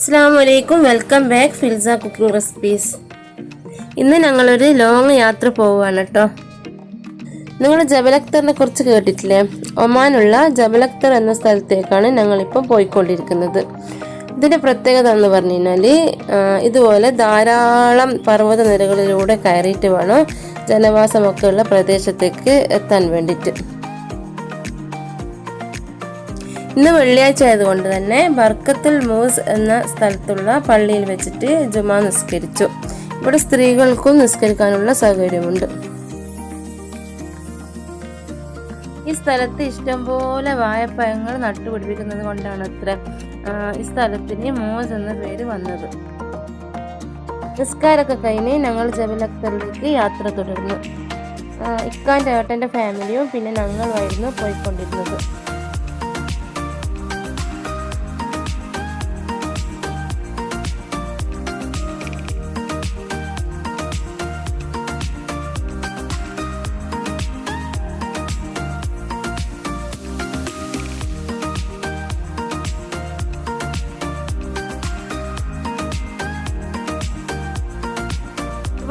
അസ്സാം വലൈക്കും welcome back Filsa cooking recipes ഇന്ന് ഞങ്ങളൊരു ലോങ് യാത്ര പോവുകയാണ് കേട്ടോ നിങ്ങൾ ജബലക്തറിനെ കുറിച്ച് കേട്ടിട്ടില്ലേ? ഒമാനുള്ള ജബലക്തർ എന്ന സ്ഥലത്തേക്കാണ് ഞങ്ങളിപ്പോൾ പോയിക്കൊണ്ടിരിക്കുന്നത്. ഇതിന്റെ പ്രത്യേകത എന്ന് പറഞ്ഞു കഴിഞ്ഞാൽ ഇതുപോലെ ധാരാളം പർവത നിരകളിലൂടെ കയറിയിട്ട് വേണം ജനവാസമൊക്കെ ഉള്ള പ്രദേശത്തേക്ക് എത്താൻ വേണ്ടിയിട്ട്. ഇന്ന് വെള്ളിയാഴ്ച ആയതുകൊണ്ട് തന്നെ ബർക്കത്തുൽ മൂസ് എന്ന സ്ഥലത്തുള്ള പള്ളിയിൽ വെച്ചിട്ട് ജുമാ നിസ്കരിച്ചു. ഇവിടെ സ്ത്രീകൾക്കും നിസ്കരിക്കാനുള്ള സൗകര്യമുണ്ട്. ഈ സ്ഥലത്ത് ഇഷ്ടംപോലെ വാഴപ്പഴങ്ങൾ നട്ടുപിടിപ്പിക്കുന്നത് കൊണ്ടാണ് അത്ര ഈ സ്ഥലത്തിന് മൂസ് എന്ന പേര് വന്നത്. നിസ്കാരമൊക്കെ കഴിഞ്ഞ് ഞങ്ങൾ ജബലക്തറിലേക്ക് യാത്ര തുടർന്നു. ഇക്കാന്റെ ഏട്ടന്റെ ഫാമിലിയും പിന്നെ ഞങ്ങളുമായിരുന്നു പോയിക്കൊണ്ടിരുന്നത്.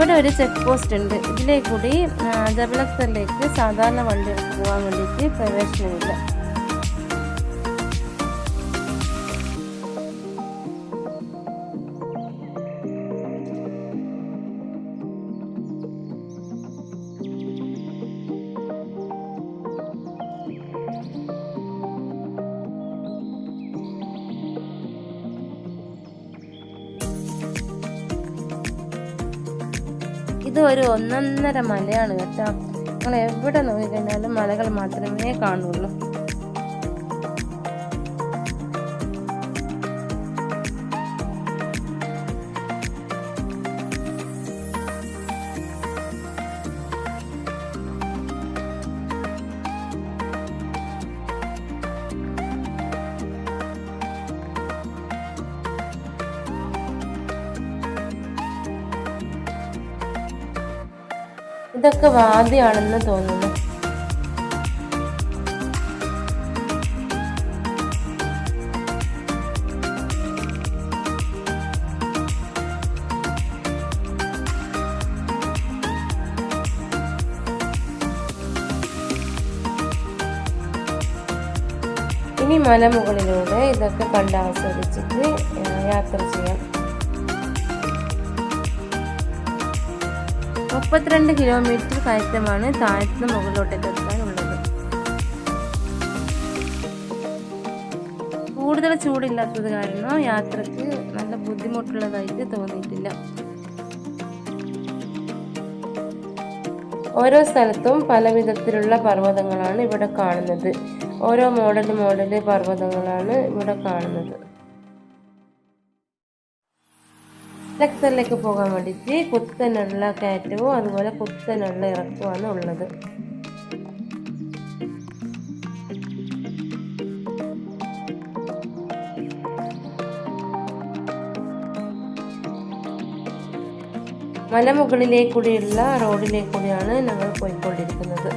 ഇവിടെ ഒരു ചെക്ക് പോസ്റ്റ് ഉണ്ട്. ഇതിലേ കൂടി ജബലക്തറിലേക്ക് സാധാരണ വണ്ടികൾക്ക് പോകാൻ വേണ്ടിയിട്ട് പ്രവേശനമില്ല ഇത് ഒരു ഒന്നൊന്നര മലയാണ് കേട്ടോ. നിങ്ങൾ എവിടെ നോക്കിക്കഴിഞ്ഞാലും മലകൾ മാത്രമേ കാണുള്ളൂ. ഇതൊക്കെ വാദിയാണെന്ന് തോന്നുന്നു. ഇനി മലമുകളിലൂടെ ഇതൊക്കെ കണ്ട് ആസ്വദിച്ചിട്ട് യാത്ര ചെയ്യാം. മുപ്പത്തിരണ്ട് കിലോമീറ്റർ കയറ്റമാണ് താഴത്തിന് മുകളിലോട്ടേക്ക് എത്താനുള്ളത് കൂടുതൽ ചൂടില്ലാത്തത് കാരണം യാത്രയ്ക്ക് നല്ല ബുദ്ധിമുട്ടുള്ളതായിട്ട് തോന്നിയിട്ടില്ല. ഓരോ സ്ഥലത്തും പല വിധത്തിലുള്ള പർവതങ്ങളാണ് ഇവിടെ കാണുന്നത്. ഓരോ മോഡൽ മോഡൽ പർവതങ്ങളാണ് ഇവിടെ കാണുന്നത്. ലക്തറിലേക്ക് പോകാൻ വേണ്ടിയിട്ട് കുത്തനുള്ള കയറ്റവും അതുപോലെ കുത്തനുള്ള ഇറക്കവുമാണ് ഉള്ളത്. മലമുകളിലേക്കൂടിയുള്ള റോഡിലേക്കൂടിയാണ് ഞങ്ങൾ പോയിക്കൊണ്ടിരിക്കുന്നത്.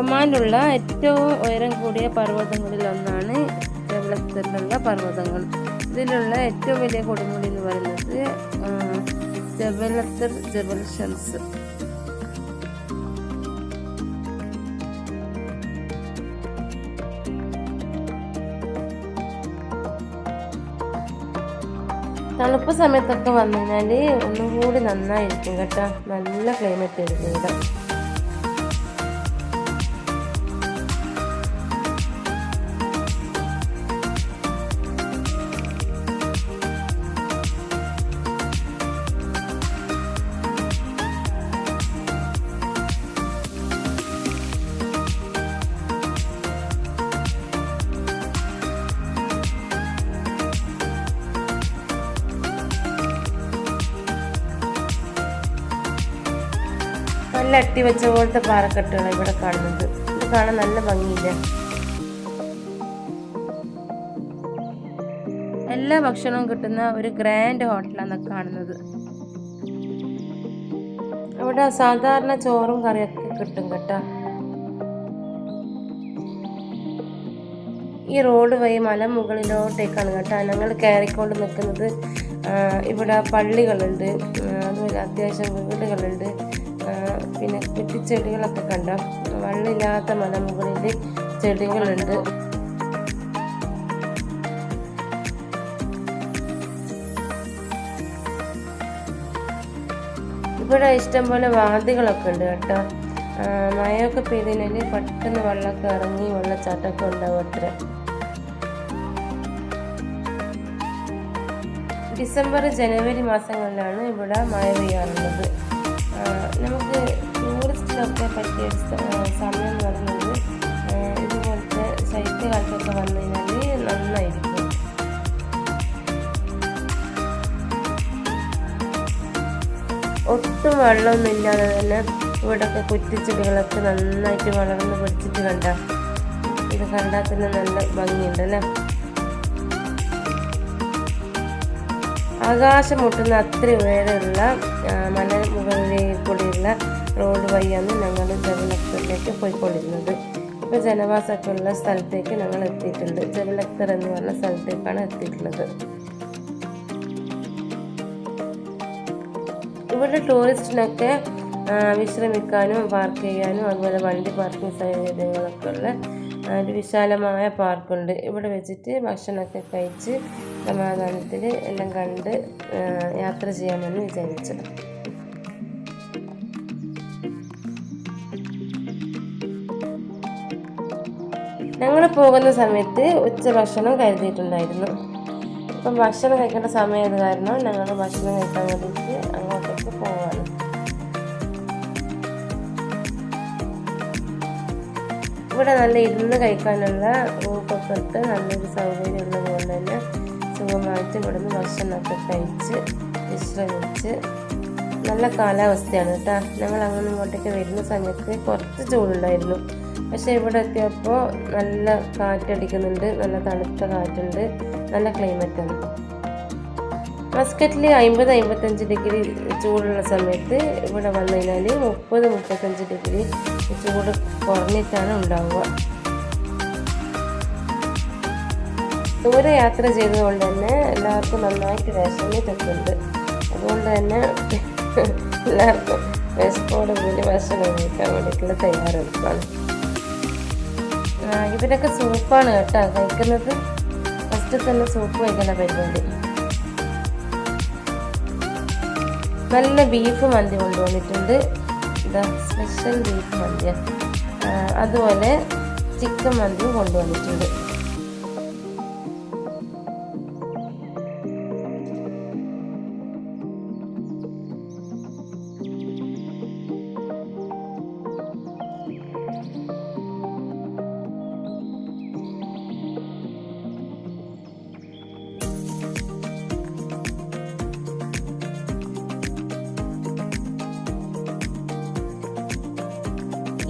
ഒമാനിലുള്ള ഏറ്റവും ഉയരം കൂടിയ പർവതങ്ങളിൽ ഒന്നാണ് ജബലത്തറിലുള്ള പർവതങ്ങൾ. ഇതിലുള്ള ഏറ്റവും വലിയ കൊടുമുടി എന്ന് പറയുന്നത് ജബലത്തർ ജബൽ ഷംസ്. തണുപ്പ് സമയത്തൊക്കെ വന്നു കഴിഞ്ഞാൽ ഒന്നും കൂടി നന്നായിരിക്കും കേട്ടോ. നല്ല ക്ലൈമറ്റ് ആയിരിക്കും ഇവിടെ. നല്ല അട്ടി വെച്ച പോലത്തെ പാറക്കെട്ടുകൾ ഇവിടെ കാണുന്നത്. ഇത് കാണാൻ നല്ല ഭംഗിയില്ല? എല്ലാ ഭക്ഷണവും കിട്ടുന്ന ഒരു ഗ്രാൻഡ് ഹോട്ടലാണ് കാണുന്നത്. ഇവിടെ സാധാരണ ചോറും കറിയൊക്കെ കിട്ടും കേട്ടോ. ഈ റോഡ് വഴി മലമുകളിലോട്ടേക്കാണ് കേട്ടോ. ഞങ്ങൾ കയറിക്കൊണ്ട് നിൽക്കുന്നത് ഇവിടെ പള്ളികളുണ്ട്. അതുപോലെ അത്യാവശ്യം വീടുകളുണ്ട്. പിന്നെ കുറ്റിച്ചെടികളൊക്കെ കണ്ടോ? വെള്ളമില്ലാത്ത മലമുകളിൽ ചെടികളുണ്ട്. ഇവിടെ ഇഷ്ടംപോലെ വാദികളൊക്കെ ഉണ്ട് കേട്ടോ. മഴയൊക്കെ പെയ്തതിനാൽ പെട്ടെന്ന് വെള്ളമൊക്കെ ഇറങ്ങി വെള്ളച്ചാട്ടമൊക്കെ ഉണ്ടാവും അത്ര. ഡിസംബർ ജനുവരി മാസങ്ങളിലാണ് ഇവിടെ മഴ പെയ്യാറുള്ളത്. നമുക്ക് ടൂറിസ്റ്റിനൊക്കെ പറ്റിയ സമയം എന്ന് പറയുന്നത് ഇതുപോലത്തെ ശൈത്യകാലത്തൊക്കെ വന്നു കഴിഞ്ഞാൽ നന്നായിരിക്കും. ഒട്ടും വെള്ളമൊന്നും ഇല്ലാതെ തന്നെ ഇവിടെയൊക്കെ കുറ്റിച്ചെടികളൊക്കെ നന്നായിട്ട് വളർന്ന് പിടിച്ചിട്ട് കണ്ട ഇത് കണ്ടാൽ തന്നെ നല്ല ഭംഗിയുണ്ട് അല്ലേ? ആകാശം മുട്ടുന്ന അത്ര ഉയരമുള്ള മലമുകളിലേക്ക് മല മുകളിലേക്ക് കൂടിയുള്ള വഴിയാണ് ഞങ്ങൾ ജബലക്തറിലേക്ക് പോയിക്കൊണ്ടിരുന്നത്. ഇപ്പോൾ ജനവാസമൊക്കെ ഉള്ള സ്ഥലത്തേക്ക് ഞങ്ങൾ എത്തിയിട്ടുണ്ട്. ജബലക്തർ എന്ന് പറഞ്ഞ സ്ഥലത്തേക്കാണ് എത്തിയിട്ടുള്ളത്. ഇവിടെ ടൂറിസ്റ്റിനൊക്കെ വിശ്രമിക്കാനും പാർക്ക് ചെയ്യാനും അതുപോലെ വണ്ടി പാർക്കിംഗ് സൗകര്യങ്ങളൊക്കെ ഉള്ള ഒരു വിശാലമായ പാർക്കുണ്ട്. ഇവിടെ വെച്ചിട്ട് ഭക്ഷണമൊക്കെ കഴിച്ച് സമാധാനത്തിൽ എല്ലാം കണ്ട് യാത്ര ചെയ്യാമെന്ന് വിചാരിച്ചു. ഞങ്ങൾ പോകുന്ന സമയത്ത് ഉച്ചഭക്ഷണം കരുതിയിട്ടുണ്ടായിരുന്നു. അപ്പം ഭക്ഷണം കഴിക്കേണ്ട സമയമായത് കാരണം? ഞങ്ങൾ ഭക്ഷണം കഴിക്കാൻ വേണ്ടിയിട്ട് അങ്ങോട്ടേക്ക് പോവാണ്. ഇവിടെ നല്ല ഇരുന്ന് കഴിക്കാനുള്ള ഊപ്പൊക്കെ നല്ലൊരു സൗകര്യം ഉള്ളതുകൊണ്ട് തന്നെ സുഖമായിട്ട് ഇവിടുന്ന് ഭക്ഷണമൊക്കെ കഴിച്ച് വിശ്രമിച്ച് നല്ല കാലാവസ്ഥയാണ് കേട്ടോ. ഞങ്ങൾ അങ്ങനെ ഇങ്ങോട്ടേക്ക് വരുന്ന സമയത്ത് കുറച്ച് ചൂടുണ്ടായിരുന്നു. പക്ഷേ ഇവിടെ എത്തിയപ്പോൾ നല്ല കാറ്റടിക്കുന്നുണ്ട് നല്ല തണുത്ത കാറ്റുണ്ട് നല്ല ക്ലൈമറ്റാണ് മസ്കറ്റിൽ അമ്പത് അമ്പത്തഞ്ച് ഡിഗ്രി ചൂടുള്ള സമയത്ത് ഇവിടെ വന്നു കഴിഞ്ഞാൽ മുപ്പത് മുപ്പത്തഞ്ച് ഡിഗ്രി ചൂട് കുറഞ്ഞിട്ടാണ് ഉണ്ടാവുക. ദൂരെ യാത്ര ചെയ്തതുകൊണ്ട് തന്നെ എല്ലാവർക്കും നന്നായിട്ട് വിശന്നിട്ടൊക്കെയുണ്ട് അതുകൊണ്ട് തന്നെ എല്ലാവർക്കും വിശപ്പോടെ കൂടി ഭക്ഷണം കഴിക്കാൻ വേണ്ടിയിട്ടുള്ള തയ്യാറെടുപ്പാണ്. ഇവരൊക്കെ സൂപ്പാണ് കേട്ടോ. കഴിക്കുന്നത് ഫസ്റ്റ് തന്നെ സൂപ്പ് കഴിക്കുന്ന പരിപാടി. നല്ല ബീഫ് മന്തി കൊണ്ടുവന്നിട്ടുണ്ട്. ഇതാ സ്പെഷ്യൽ ബീഫ് മന്തിയാണ് അതുപോലെ ചിക്കൻ മന്തിയും കൊണ്ടുവന്നിട്ടുണ്ട്.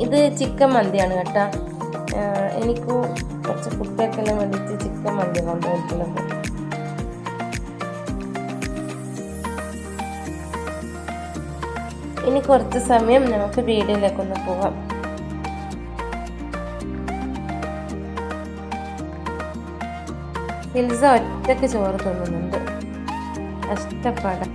ഇത് ചിക്കൻ മന്തിയാണ് കേട്ടോ. എനിക്ക് കുറച്ച് കുട്ടികൾക്കെല്ലാം വേണ്ടിയിട്ട് ചിക്കൻ മന്തി കൊണ്ടുപോയിട്ടുള്ളത് ഇനി കുറച്ച് സമയം നമുക്ക് വീടിലേക്കൊന്ന് പോവാം ഹിൽസ ഒറ്റയ്ക്ക് ചോറ് തിന്നുന്നുണ്ട്. കഷ്ടപ്പാടാ.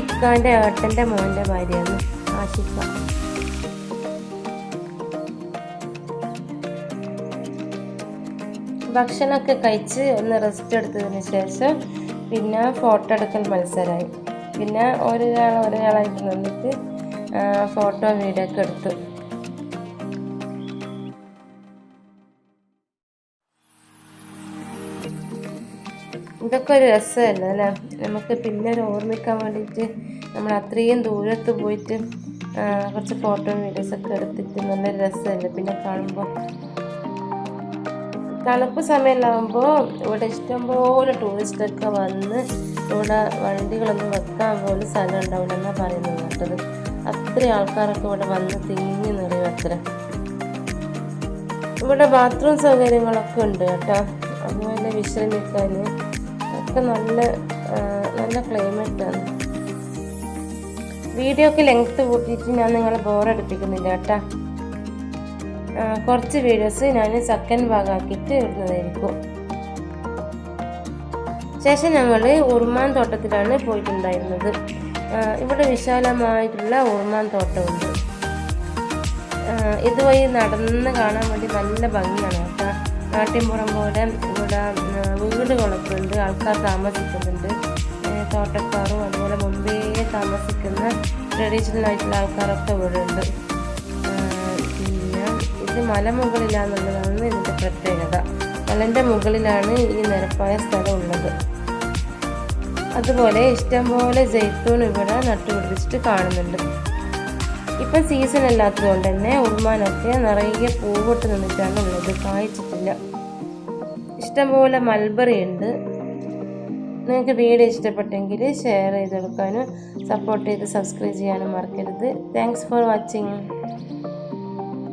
ഇക്കാന്റെ ഏട്ടന്റെ മോന്റെ ഭാര്യയാണ് ആഷിഫ ഭക്ഷണമൊക്കെ കഴിച്ച് ഒന്ന് റെസ്റ്റ് എടുത്തതിന് ശേഷം പിന്നെ ഫോട്ടോ എടുക്കൽ മത്സരമായി. പിന്നെ ഒരാൾ ഒരാളായിട്ട് നിന്നിട്ട് ഫോട്ടോ വീഡിയോ ഒക്കെ എടുത്തു. ഇതൊക്കെ ഒരു രസമല്ല അല്ലേ? നമുക്ക് പിന്നെ ഒരു ഓർമ്മിക്കാൻ വേണ്ടിയിട്ട് നമ്മൾ അത്രയും ദൂരത്ത് പോയിട്ട് കുറച്ച് ഫോട്ടോയും വീഡിയോസൊക്കെ എടുത്തിട്ട് നല്ലൊരു രസമല്ലേ പിന്നെ കാണുമ്പോൾ? തണുപ്പ് സമയമാകുമ്പോൾ ഇവിടെ ഇഷ്ടംപോലെ ടൂറിസ്റ്റൊക്കെ വന്ന് ഇവിടെ വണ്ടികളൊന്നും വെക്കാൻ പോലും സ്ഥലം ഉണ്ടാവില്ല എന്നാണ് പറയുന്നത് കേട്ടത്. അത്രയും ആൾക്കാരൊക്കെ ഇവിടെ വന്ന് തിങ്ങി നിറയും അത്ര. ഇവിടെ ബാത്റൂം സൗകര്യങ്ങളൊക്കെ ഉണ്ട് കേട്ടോ. അതുപോലെ വിശ്രമിക്കാൻ ഒക്കെ നല്ല നല്ല ക്ലൈമറ്റാണ് വീഡിയോക്ക് ലെങ്ത്ത് കൂട്ടിയിട്ട് ഞാൻ നിങ്ങളെ ബോറടിപ്പിക്കുന്നില്ല കേട്ടോ. കുറച്ച് വീഡിയോസ് ഞാൻ സെക്കൻഡ് ഭാഗമാക്കിയിട്ട് ഇടുന്നതായിരിക്കും. ശേഷം ഞങ്ങൾ ഉറുമാൻ തോട്ടത്തിലാണ് പോയിട്ടുണ്ടായിരുന്നത്. ഇവിടെ വിശാലമായിട്ടുള്ള ഉർമാൻ തോട്ടമുണ്ട്. ഇതുവഴി നടന്ന് കാണാൻ വേണ്ടി നല്ല ഭംഗിയാണ്. നാട്ടിൻപുറം പോലെ ഇവിടെ വീടുകളൊക്കെ ഉണ്ട് ആൾക്കാർ താമസിക്കുന്നുണ്ട്. തോട്ടക്കാറും അതുപോലെ മുമ്പേ താമസിക്കുന്ന ട്രഡീഷണൽ ആയിട്ടുള്ള ആൾക്കാരൊക്കെ ഇവിടെ ഉണ്ട് പിന്നെ ഇത് മലമുകളിലാന്നുള്ളതാണ് ഇതിന്റെ പ്രത്യേകത. മലന്റെ മുകളിലാണ് ഈ നിരപ്പായ സ്ഥലം ഉള്ളത് അതുപോലെ ഇഷ്ടംപോലെ ജയ്ത്തൂൺ ഇവിടെ നട്ടുപിടിപ്പിച്ചിട്ട് കാണുന്നുണ്ട്. ഇപ്പം സീസൺ അല്ലാത്തത് കൊണ്ട് തന്നെ ഉൾമാനൊക്കെ നിറയെ പൂവിട്ട് നിന്നിട്ടാണ് ഉള്ളത്. കായ്ച്ചിട്ടില്ല. ഇഷ്ടംപോലെ മൽബറി ഉണ്ട്. നിങ്ങൾക്ക് വീഡിയോ ഇഷ്ടപ്പെട്ടെങ്കിൽ ഷെയർ ചെയ്ത് കൊടുക്കാനും സപ്പോർട്ട് ചെയ്ത് സബ്സ്ക്രൈബ് ചെയ്യാനും മറക്കരുത്. Thanks for watching